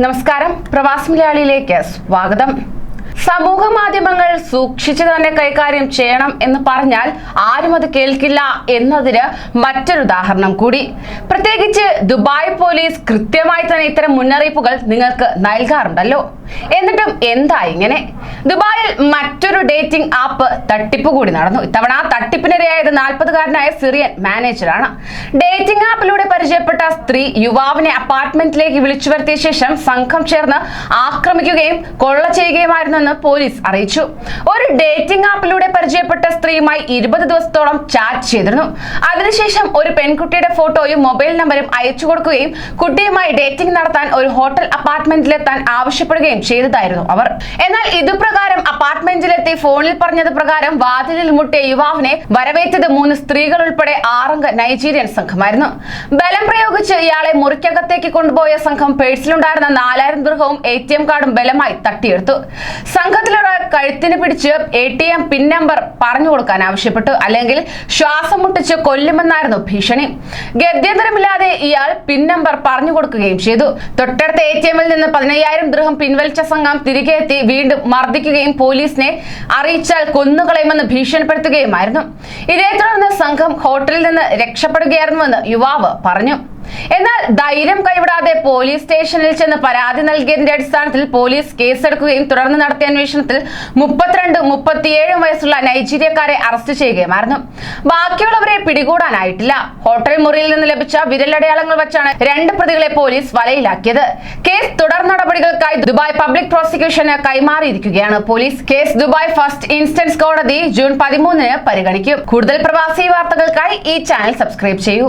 നമസ്കാരം. പ്രവാസി മലയാളിയിലേക്ക് സ്വാഗതം. സമൂഹ മാധ്യമങ്ങൾ സൂക്ഷിച്ചു തന്നെ കൈകാര്യം ചെയ്യണം എന്ന് പറഞ്ഞാൽ ആരും അത് കേൾക്കില്ല എന്നതിന് മറ്റൊരു ഉദാഹരണം കൂടി. പ്രത്യേകിച്ച് ദുബായ് പോലീസ് കൃത്യമായി തന്നെ ഇത്തരം മുന്നറിയിപ്പുകൾ നിങ്ങൾക്ക് നൽകാറുണ്ടല്ലോ. എന്നിട്ടും എന്താ ഇങ്ങനെ? ദുബായിൽ മറ്റൊരു ഡേറ്റിംഗ് ആപ്പ് തട്ടിപ്പ് കൂടി നടന്നു. ഇത്തവണ തട്ടിപ്പിനിരയായത് നാൽപ്പതുകാരനായ സിറിയൻ മാനേജറാണ്. ഡേറ്റിംഗ് ആപ്പിലൂടെ പരിചയപ്പെട്ട സ്ത്രീ യുവാവിനെ അപ്പാർട്ട്മെന്റിലേക്ക് വിളിച്ചു വരുത്തിയ ശേഷം സംഘം ചേർന്ന് ആക്രമിക്കുകയും കൊള്ള ചെയ്യുകയുമായിരുന്നെന്ന് പോലീസ് അറിയിച്ചു. ഒരു ഡേറ്റിംഗ് ആപ്പിലൂടെ പരിചയപ്പെട്ട സ്ത്രീയുമായി ഇരുപത് ദിവസത്തോളം ചാറ്റ് ചെയ്തിരുന്നു. അതിനുശേഷം ഒരു പെൺകുട്ടിയുടെ ഫോട്ടോയും മൊബൈൽ നമ്പറും അയച്ചു കൊടുക്കുകയും കുട്ടിയുമായി ഡേറ്റിംഗ് നടത്താൻ ഒരു ഹോട്ടൽ അപ്പാർട്ട്മെന്റിലെത്താൻ ആവശ്യപ്പെടുകയും ചെയ്തതായിരുന്നു അവർ. എന്നാൽ ഇതുപ്രകാരം അപ്പാർട്ട്മെന്റിലെത്തി ഫോണിൽ പറഞ്ഞത് പ്രകാരം വാതിലിൽ മുട്ടിയ യുവാവിനെ വരവേറ്റത് മൂന്ന് സ്ത്രീകൾ ഉൾപ്പെടെ ആറംഗ നൈജീരിയൻ സംഘമായിരുന്നു. ബലം പ്രയോഗിച്ച് ഇയാളെ മുറിക്കകത്തേക്ക് കൊണ്ടുപോയ സംഘം പേഴ്സിലുണ്ടായിരുന്ന നാലായിരം ദൃഹവും എ ടി എം കാർഡും ബലമായി തട്ടിയെടുത്തു. സംഘത്തിലൊരാൾ കഴുത്തിന് പിടിച്ച് A T M PIN number പറഞ്ഞു കൊടുക്കാൻ ആവശ്യപ്പെട്ടു. അല്ലെങ്കിൽ ശ്വാസം മുട്ടിച്ച് കൊല്ലുമെന്നായിരുന്നു ഭീഷണി. ഗത്യന്തരമില്ലാതെ ഇയാൾ പിൻ നമ്പർ പറഞ്ഞു കൊടുക്കുകയും ചെയ്തു. തൊട്ടടുത്ത എ ടി എമ്മിൽ നിന്ന് പതിനയ്യായിരം ദൃഹം പിൻവലിച്ച സംഘം തിരികെ എത്തി വീണ്ടും മർദ്ദിക്കുകയും പോലീസിനെ അറിയിച്ചാൽ കൊന്നുകളയുമെന്ന് ഭീഷണിപ്പെടുത്തുകയുമായിരുന്നു. ഇതേ തുടർന്ന് സംഘം ഹോട്ടലിൽ നിന്ന് രക്ഷപ്പെടുകയായിരുന്നുവെന്ന് യുവാവ് പറഞ്ഞു. എന്നാൽ ധൈര്യം കൈവിടാതെ പോലീസ് സ്റ്റേഷനിൽ ചെന്ന് പരാതി നൽകിയതിന്റെ അടിസ്ഥാനത്തിൽ പോലീസ് കേസെടുക്കുകയും തുടർന്ന് നടത്തിയ അന്വേഷണത്തിൽ മുപ്പത്തിരണ്ട് മുപ്പത്തിയേഴും വയസ്സുള്ള നൈജീരിയക്കാരെ അറസ്റ്റ് ചെയ്യുകയുമായിരുന്നു. ബാക്കിയുള്ളവരെ പിടികൂടാനായിട്ടില്ല. ഹോട്ടൽ മുറിയിൽ നിന്ന് ലഭിച്ച വിരലടയാളങ്ങൾ വെച്ചാണ് രണ്ട് പ്രതികളെ പോലീസ് വലയിലാക്കിയത്. കേസ് തുടർ നടപടികൾക്കായി ദുബായ് പബ്ലിക് പ്രോസിക്യൂഷന് കൈമാറിയിരിക്കുകയാണ്. Police case Dubai first instance കോടതി ജൂൺ പതിമൂന്നിന് പരിഗണിക്കും. കൂടുതൽ പ്രവാസി വാർത്തകൾക്കായി ഈ ചാനൽ സബ്സ്ക്രൈബ് ചെയ്യൂ.